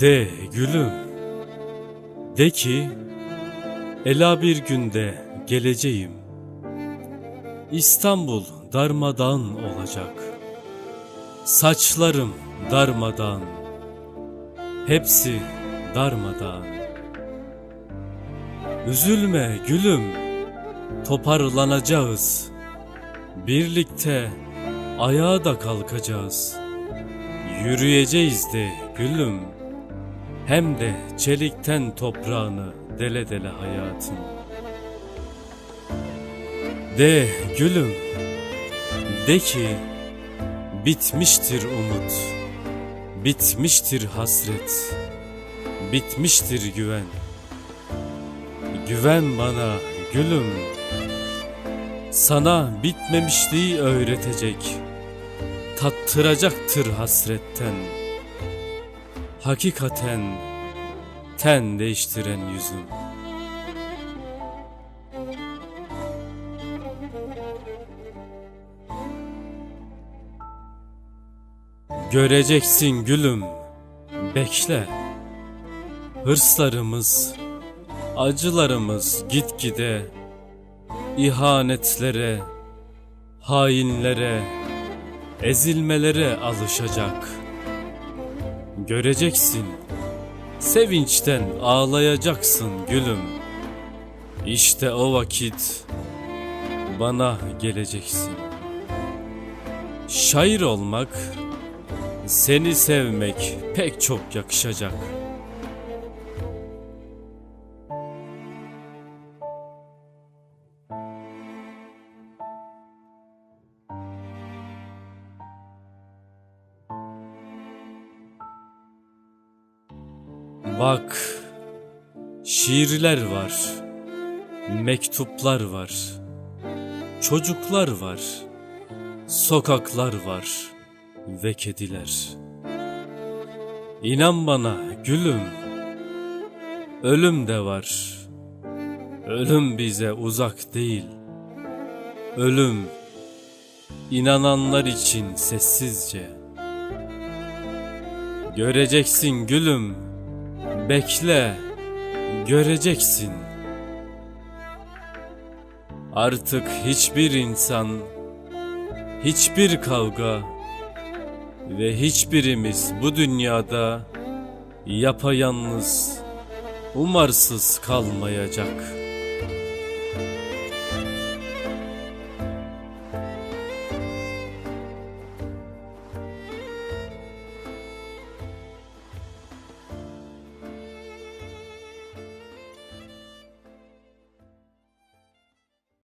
De gülüm, de ki, ela bir günde geleceğim. İstanbul darmadağın olacak. Saçlarım darmadağın, hepsi darmadağın. Üzülme gülüm, toparlanacağız. Birlikte ayağa da kalkacağız. Yürüyeceğiz de gülüm. Hem de çelikten toprağını dele dele hayatın. De gülüm, de ki bitmiştir umut, bitmiştir hasret, bitmiştir güven. Güven bana gülüm, sana bitmemişliği öğretecek, tattıracaktır hasretten. Hakikaten ten değiştiren yüzüm. Göreceksin gülüm, bekle. Hırslarımız, acılarımız gitgide ihanetlere, hainlere, ezilmelere alışacak. Göreceksin, sevinçten ağlayacaksın gülüm. İşte o vakit bana geleceksin. Şair olmak, seni sevmek pek çok yakışacak. Bak, şiirler var, mektuplar var, çocuklar var, sokaklar var ve kediler. İnan bana gülüm, ölüm de var. Ölüm bize uzak değil. Ölüm, inananlar için sessizce. Göreceksin gülüm, Bekle, göreceksin. Artık hiçbir insan, hiçbir kavga ve hiçbirimiz bu dünyada yapayalnız, umarsız kalmayacak.''